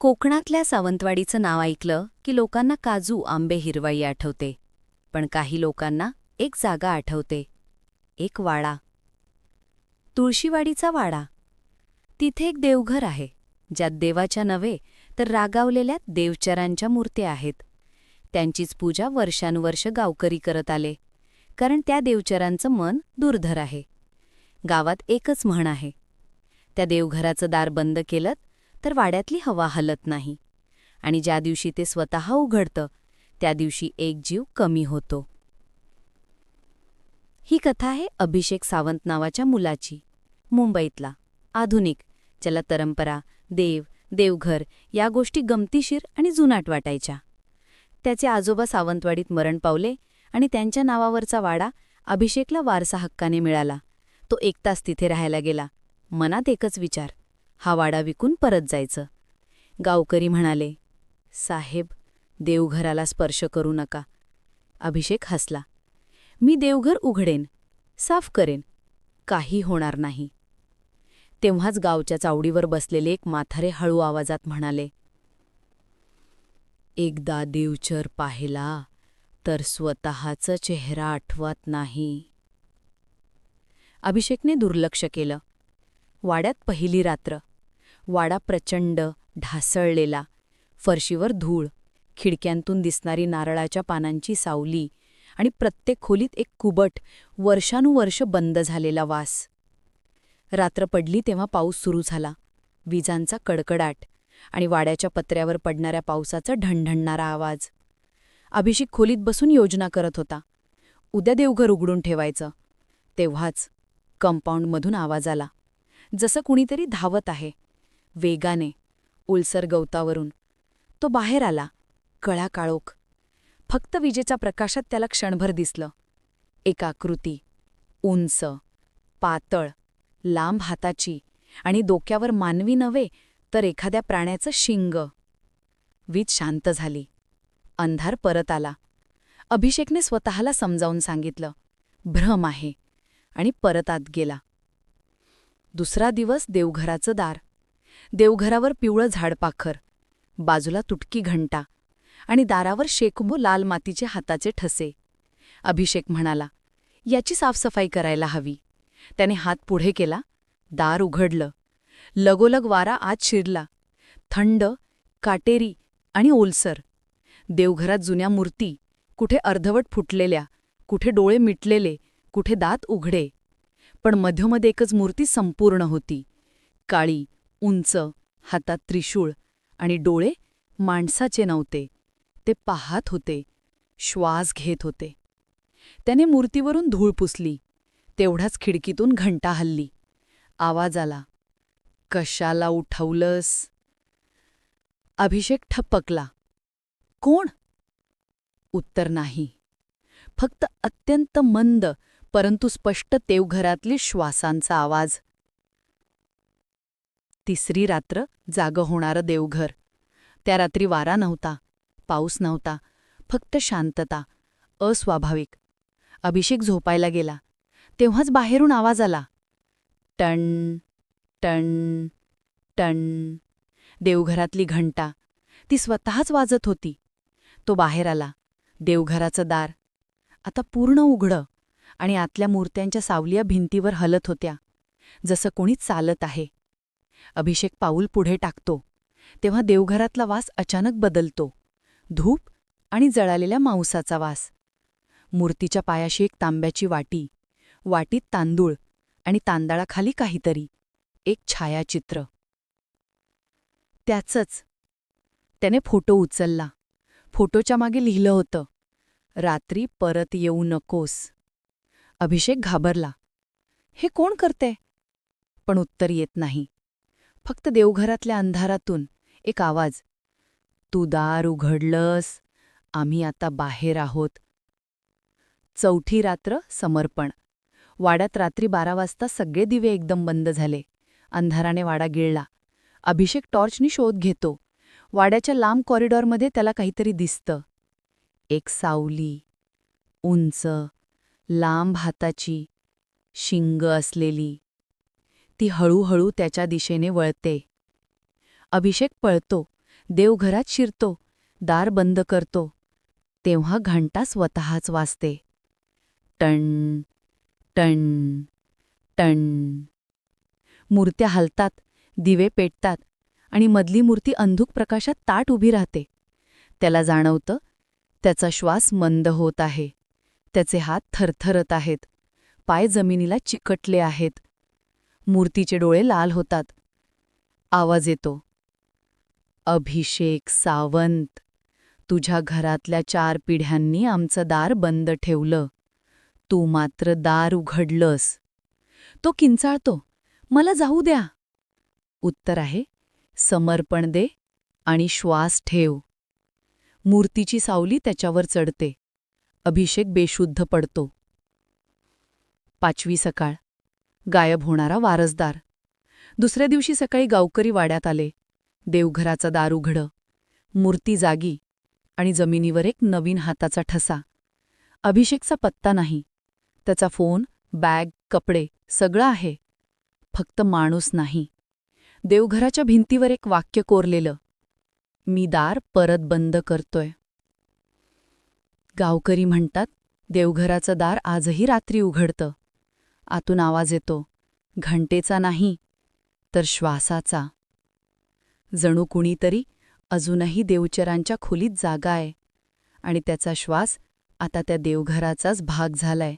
कोकणातल्या सावंतवाडीचं नाव ऐकलं की लोकांना काजू आंबे हिरवाई आठवते. पण काही लोकांना एक जागा आठवते. एक वाडा. तुळशीवाडीचा वाडा. तिथे एक देवघर आहे. ज्यात देवाच्या नव्हे तर रागावलेल्या देवचरांच्या मूर्त्या आहेत. त्यांचीच पूजा वर्षानुवर्ष गावकरी करत आले. कारण त्या देवचरांचं मन दुर्धर आहे. गावात एकच म्हण आहे. त्या देवघराचं दार बंद केलं तर वाड्यातली हवा हलत नाही. आणि ज्या दिवशी ते स्वतः उघडतं त्या दिवशी एक जीव कमी होतो. ही कथा आहे अभिषेक सावंत नावाच्या मुलाची. मुंबईतला. आधुनिक. ज्याला परंपरा देव देवघर या गोष्टी गमतीशीर आणि जुनाट वाटायच्या. त्याचे आजोबा सावंतवाडीत मरण पावले आणि त्यांच्या नावावरचा वाडा अभिषेकला वारसा हक्काने मिळाला. तो एक तास तिथे राहायला गेला. मनात एकच विचार. हा वाडा विकून परत जायचं. गावकरी म्हणाले साहेब देवघराला स्पर्श करू नका. अभिषेक हसला मी देवघर उघडेन साफ करेन काही होणार नाही. तेव्हाच गावच्या चावडीवर बसलेले एक माथारे हळू आवाजात म्हणाले एकदा देवचर पाहिला तर स्वतःचा चेहरा आठवत नाही. अभिषेकने दुर्लक्ष केलं. वाड्यात पहिली रात्र. वाडा प्रचंड ढासळलेला. फरशीवर धूळ. खिडक्यांतून दिसणारी नारळाच्या पानांची सावली आणि प्रत्येक खोलीत एक कुबट वर्षानुवर्ष बंद झालेला वास. रात्र पडली तेव्हा पाऊस सुरू झाला. विजांचा कडकडाट आणि वाड्याच्या पत्र्यावर पडणाऱ्या पावसाचा ढणढणणारा आवाज. अभिषेक खोलीत बसून योजना करत होता. उद्या देवघर उघडून ठेवायचं. तेव्हाच कंपाऊंडमधून आवाज आला. जसं कुणीतरी धावत आहे. वेगाने उलसर गवतावरून. तो बाहेर आला कळा काळोख. फक्त विजेच्या प्रकाशात त्याला क्षणभर दिसलं. एक आकृती उंच पातळ लांब हाताची आणि डोक्यावर मानवी नव्हे तर एखाद्या प्राण्याचं शिंग. वीज शांत झाली. अंधार परत आला. अभिषेकने स्वतःला समजावून सांगितलं भ्रम आहे. आणि परत आत गेला. दुसरा दिवस देवघराचं दार देवघरावर पिवळं झाडपाखर बाजूला तुटकी घंटा आणि दारावर शेकबो लाल मातीचे हाताचे ठसे. अभिषेक म्हणाला याची साफसफाई करायला हवी. त्याने हात पुढे केला दार उघडलं. लगोलग वारा आत शिरला. थंड काटेरी आणि ओलसर. देवघरात जुन्या मूर्ती कुठे अर्धवट फुटलेल्या कुठे डोळे मिटलेले कुठे दात उघडे. पण मध्योमध एकच मूर्ती संपूर्ण होती काळी उंच हातात त्रिशूळ आणि डोळे माणसाचे नव्हते. ते पाहत होते श्वास घेत होते. त्याने मूर्तीवरून धूळ पुसली तेवढाच खिडकीतून घंटा हल्ली. आवाज आला कशाला उठवलंस? अभिषेक ठपकला कोण? उत्तर नाही. फक्त अत्यंत मंद परंतु स्पष्ट तेवघरातली श्वासांचा आवाज. तिसरी रात्र जागं होणारं देवघर. त्या रात्री वारा नव्हता पाऊस नव्हता फक्त शांतता अस्वाभाविक. अभिषेक झोपायला गेला. तेव्हाच बाहेरून आवाज आला. टण टण टण. देवघरातली घंटा. ती स्वतःच वाजत होती. तो बाहेर आला. देवघराचं दार. आता पूर्ण उघडं आणि आतल्या मूर्त्यांच्या सावलिया भिंतीवर हलत होत्या. जसं कोणी चालत आहे. अभिषेक पाऊल पुढे टाकतो. तेव्हा देवघरातला वास अचानक बदलतो. धूप आणि जळालेल्या मांसाचा वास. मूर्तीच्या पायाशी एक तांब्याची वाटी. वाटीत तांदूळ आणि तांदळाखाली काहीतरी. एक छायाचित्र. त्याचंच. त्याने फोटो उचलला. फोटोच्या मागे लिहिलं होतं. रात्री परत येऊ नकोस. अभिषेक घाबरला. हे कोण करते पण उत्तर येत नाही. फक्त देवघरातल्या अंधारातून एक आवाज. तू दार उघडलंस. आम्ही आता बाहेर आहोत. चौथी रात्र समर्पण. वाड्यात रात्री बारा वाजता सगळे दिवे एकदम बंद झाले. अंधाराने वाडा गिळला. अभिषेक टॉर्चनी शोध घेतो. वाड्याच्या लांब कॉरिडॉरमध्ये त्याला काहीतरी दिसतं. एक सावली उंच लांब हाताची शिंग असलेली. ती हळूहळू त्याच्या दिशेने वळते. अभिषेक पळतो देवघरात शिरतो दार बंद करतो तेव्हा घंटा स्वतःच वाजते. टण टण टण. मूर्त्या हलतात दिवे पेटतात आणि मधली मूर्ती अंधुक प्रकाशात ताट उभी राहते. त्याला जाणवतं त्याचा श्वास मंद होत आहे. त्याचे हात थरथरत आहेत. पाय जमिनीला चिकटले आहेत. मूर्तीचे डोळे लाल होतात. आवाज येतो. अभिषेक सावंत तुझ्या घरातल्या चार पिढ्यांनी आमचं दार बंद ठेवलं. तू मात्र दार उघडलंस. तो किंचाळतो. मला जाऊ द्या. उत्तर आहे समर्पण दे आणि श्वास ठेव. मूर्तीची सावली त्याच्यावर चढते. अभिषेक बेशुद्ध पडतो. पाचवी सकाळ. गायब होणारा वारसदार. दुसऱ्या दिवशी सकाळी गावकरी वाड्यात आले. देवघराचं दार उघडं. मूर्ती जागी. आणि जमिनीवर एक नवीन हाताचा ठसा. अभिषेकचा पत्ता नाही. त्याचा फोन बॅग कपडे सगळं आहे. फक्त माणूस नाही. देवघराच्या भिंतीवर एक वाक्य कोरलेलं. मी दार परत बंद करतोय. गावकरी म्हणतात देवघराचं दार आजही रात्री उघडतं. आतून आवाज येतो. घंटेचा नाही तर श्वासाचा. जणू कुणीतरी अजूनही देवचरांच्या खोलीत जागा आहे आणि त्याचा श्वास आता त्या देवघराचाच भाग झालाय.